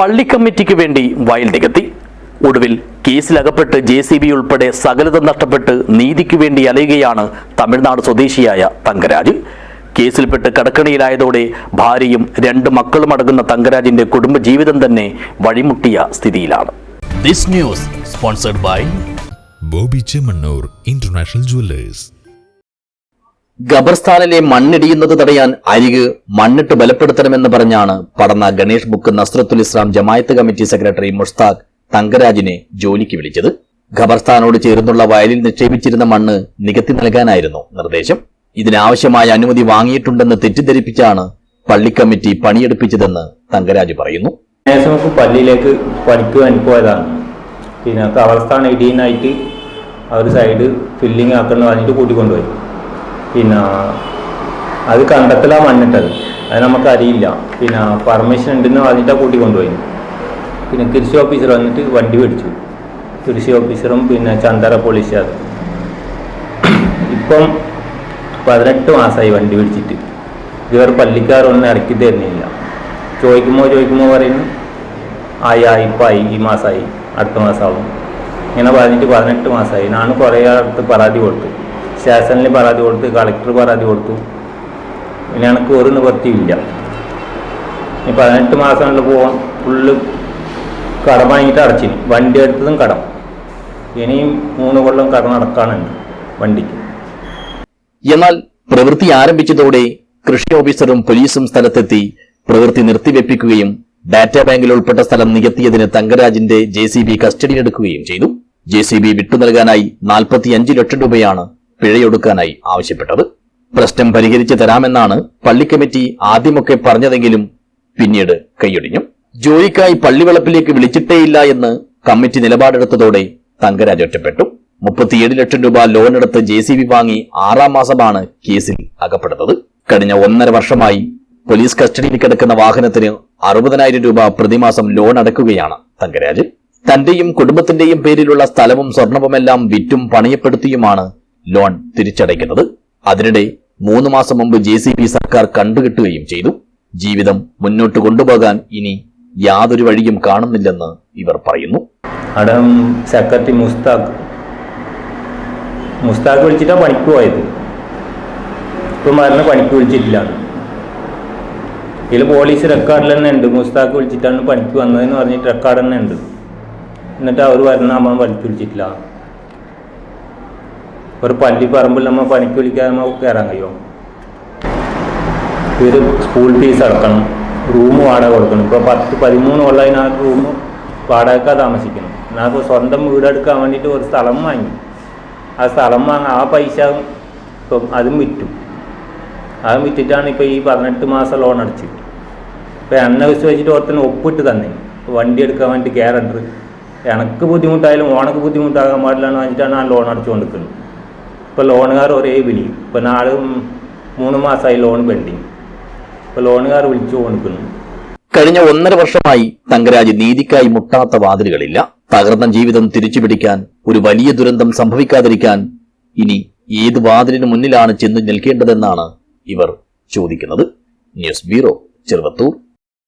പള്ളി കമ്മിറ്റിക്ക് വേണ്ടി വയൽ നികത്തി. ഒടുവിൽ കേസിലകപ്പെട്ട് ജെ സി ബി ഉൾപ്പെടെ സകലതും നഷ്ടപ്പെട്ട് നീതിക്ക് വേണ്ടി അലയുകയാണ് തമിഴ്നാട് സ്വദേശിയായ തങ്കരാജ്. കേസിൽപ്പെട്ട് കടക്കണിയിലായതോടെ ഭാര്യയും രണ്ട് മക്കളും അടങ്ങുന്ന തങ്കരാജിന്റെ കുടുംബജീവിതം തന്നെ വഴിമുട്ടിയ സ്ഥിതിയിലാണ്. This news sponsored by Bobby Chemmanur international jewellers. ഖബർസ്ഥാനിലെ മണ്ണിടിയുന്നത് തടയാൻ അരിക് മണ്ണിട്ട് ബലപ്പെടുത്തണമെന്ന് പറഞ്ഞാണ് പടന്ന ഗണേഷ് ബുക്ക് നസ്രത്തുൽ ഇസ്ലാം ജമായത്ത് കമ്മിറ്റി സെക്രട്ടറി മുഷ്താഖ് തങ്കരാജിനെ ജോലിക്ക് വിളിച്ചത്. ഖബർസ്ഥാനോട് ചേർന്നുള്ള വയലിൽ നിക്ഷേപിച്ചിരുന്ന മണ്ണ് നികത്തി നൽകാനായിരുന്നു നിർദ്ദേശം. ഇതിനാവശ്യമായ അനുമതി വാങ്ങിയിട്ടുണ്ടെന്ന് തെറ്റിദ്ധരിപ്പിച്ചാണ് പള്ളി കമ്മിറ്റി പണിയെടുപ്പിച്ചതെന്ന് തങ്കരാജ് പറയുന്നു. പള്ളിയിലേക്ക് പണിക്ക് വേണ്ടി പിന്നെ ഖബർസ്ഥാൻ ഇടിയനായിട്ട് അവർ സൈഡ് ഫില്ലിംഗ് ആക്കണം പറഞ്ഞിട്ട് കൂട്ടിക്കൊണ്ടുപോയി. പിന്നെ അത് കണ്ടെത്തലാ മണ്ണിട്ടത്. അത് നമുക്കറിയില്ല പിന്നെ പെർമിഷൻ ഉണ്ടെന്ന് പറഞ്ഞിട്ടാണ് കൂട്ടിക്കൊണ്ടുപോയി പിന്നെ കൃഷി ഓഫീസർ വന്നിട്ട് വണ്ടി മേടിച്ചു കൃഷി ഓഫീസറും പിന്നെ ചന്ദറ പോലീസുകാർ ഇപ്പം പതിനെട്ട് മാസമായി വണ്ടി പിടിച്ചിട്ട്. ഇതുവരെ പള്ളിക്കാരൊന്നും ഇറക്കി തരുന്നില്ല. ചോദിക്കുമ്പോൾ ചോദിക്കുമ്പോൾ പറയുന്നു ആയി ആയി ഇപ്പം ആയി ഈ മാസമായി അടുത്ത മാസമാവും ഇങ്ങനെ പറഞ്ഞിട്ട് പതിനെട്ട് മാസമായി ഞാൻ കുറേ അടുത്ത് പരാതി കൊടുത്തു. സ്റ്റേഷനിൽ പരാതി കൊടുത്തു കളക്ടർ പരാതി കൊടുത്തു. പിന്നെ എനിക്ക് ഒരു നിവൃത്തിയില്ല. ഈ പതിനെട്ട് മാസങ്ങളിൽ പോകാൻ ഫുള്ള് കടം വാങ്ങിയിട്ട് അടച്ചിന്. വണ്ടി എടുത്തതും കടം. ഇനിയും മൂന്ന് കൊല്ലം കടം അടക്കാനുണ്ട് വണ്ടിക്ക്. എന്നാൽ പ്രവൃത്തി ആരംഭിച്ചതോടെ കൃഷി ഓഫീസറും പോലീസും സ്ഥലത്തെത്തി പ്രവൃത്തി നിർത്തിവെപ്പിക്കുകയും ഡാറ്റാ ബാങ്കിൽ ഉൾപ്പെട്ട സ്ഥലം നികത്തിയതിന് തങ്കരാജിന്റെ ജെ സി ബി കസ്റ്റഡിയിലെടുക്കുകയും ചെയ്തു. ജെ സി ബി വിട്ടു നൽകാനായി നാൽപ്പത്തിയഞ്ച് ലക്ഷം രൂപയാണ് പിഴയൊടുക്കാനായി ആവശ്യപ്പെട്ടത്. പ്രശ്നം പരിഹരിച്ചു തരാമെന്നാണ് പള്ളി കമ്മിറ്റി ആദ്യമൊക്കെ പറഞ്ഞതെങ്കിലും പിന്നീട് കൈയൊടിഞ്ഞു. ജോലിക്കായി പള്ളിവളപ്പിലേക്ക് വിളിച്ചിട്ടേയില്ല എന്ന് കമ്മിറ്റി നിലപാടെടുത്തതോടെ തങ്കരാജ് ഒറ്റപ്പെട്ടു. മുപ്പത്തിയേഴ് ലക്ഷം രൂപ ലോൺ എടുത്ത് ജെ സി ബി വാങ്ങി ആറാം മാസമാണ് കേസിൽ അകപ്പെടുന്നത്. കഴിഞ്ഞ ഒന്നര വർഷമായി പോലീസ് കസ്റ്റഡിയിൽ കിടക്കുന്ന വാഹനത്തിന് അറുപതിനായിരം രൂപ പ്രതിമാസം ലോൺ അടക്കുകയാണ് തങ്കരാജ്. തന്റെയും കുടുംബത്തിന്റെയും പേരിലുള്ള സ്ഥലവും സ്വർണവുമെല്ലാം വിറ്റും പണയപ്പെടുത്തിയുമാണ് ലോൺ തിരിച്ചടയ്ക്കുന്നത്. അതിനിടെ മൂന്ന് മാസം മുമ്പ് ജെ സി പി സർക്കാർ കണ്ടുകിട്ടുകയും ചെയ്തു. ജീവിതം മുന്നോട്ട് കൊണ്ടുപോകാൻ ഇനി യാതൊരു വഴിയും കാണുന്നില്ലെന്ന് ഇവർ പറയുന്നു. സെക്രട്ടറി മുസ്താഖ്. മുസ്താഖ് വിളിച്ചിട്ടാണ് പണിക്ക് പോയത്. ഇപ്പം മരണ പണിക്ക് വിളിച്ചിട്ടില്ല. ഇതിൽ പോലീസ് റെക്കോർഡിൽ തന്നെ ഉണ്ട്. മുസ്താഖ് വിളിച്ചിട്ടാണ് പണിക്ക് വന്നതെന്ന് പറഞ്ഞിട്ട് റെക്കോർഡ് തന്നെ ഉണ്ട്. എന്നിട്ട് അവർ വരണ അമ്മ പണിക്ക് വിളിച്ചിട്ടില്ല. ഒരു പള്ളി പറമ്പിൽ നമ്മൾ പണിക്ക് വിളിക്കാതെ നമുക്ക് കയറാൻ കഴിയുമോ? ഇവർ സ്കൂൾ ഫീസ് അടക്കണം. റൂം വാടക കൊടുക്കണം. ഇപ്പോൾ പത്ത് പതിമൂന്ന് കൊള്ളതിന് അതിനകത്ത് റൂം വാടകക്കാ താമസിക്കണം എന്നാൽ സ്വന്തം വീടെടുക്കാൻ വേണ്ടിയിട്ട് ഒരു സ്ഥലം വാങ്ങി. ആ സ്ഥലം വാങ്ങാൻ ആ പൈസ ഇപ്പം അതും വിറ്റു. അതും വിറ്റിട്ടാണ് ഇപ്പോൾ ഈ പതിനെട്ട് മാസം ലോൺ അടച്ചത് ഇപ്പോൾ വെച്ച് വെച്ചിട്ട് ഒരുത്തന്നെ ഒപ്പിട്ട് തന്നെ. വണ്ടി എടുക്കാൻ വേണ്ടി ഗ്യാരണ്ടർ എനക്ക് ബുദ്ധിമുട്ടായാലും ഓണക്ക് ബുദ്ധിമുട്ടാകാൻ പാടില്ലാന്ന് വെച്ചിട്ടാണ് ആ ലോൺ അടച്ചു കൊടുക്കുന്നത് ഇപ്പോൾ ലോണുകാർ ഒരേ വിളി. ഇപ്പോൾ നാളെ മൂന്ന് മാസമായി ലോൺ പെൻഡിങ്. ഇപ്പോൾ ലോണുകാർ വിളിച്ചു കൊടുക്കുന്നു കഴിഞ്ഞ ഒന്നര വർഷമായി തങ്കരാജ് നീതിക്കായി മുട്ടാത്ത വാതിലുകളില്ല. തകർന്ന ജീവിതം തിരിച്ചുപിടിക്കാൻ ഒരു വലിയ ദുരന്തം സംഭവിക്കാതിരിക്കാൻ ഇനി ഏത് വാതിലിന് മുന്നിലാണ് ചെന്ന് നിൽക്കേണ്ടതെന്നാണ് ഇവർ ചോദിക്കുന്നത്. News bureau Cheruvathur.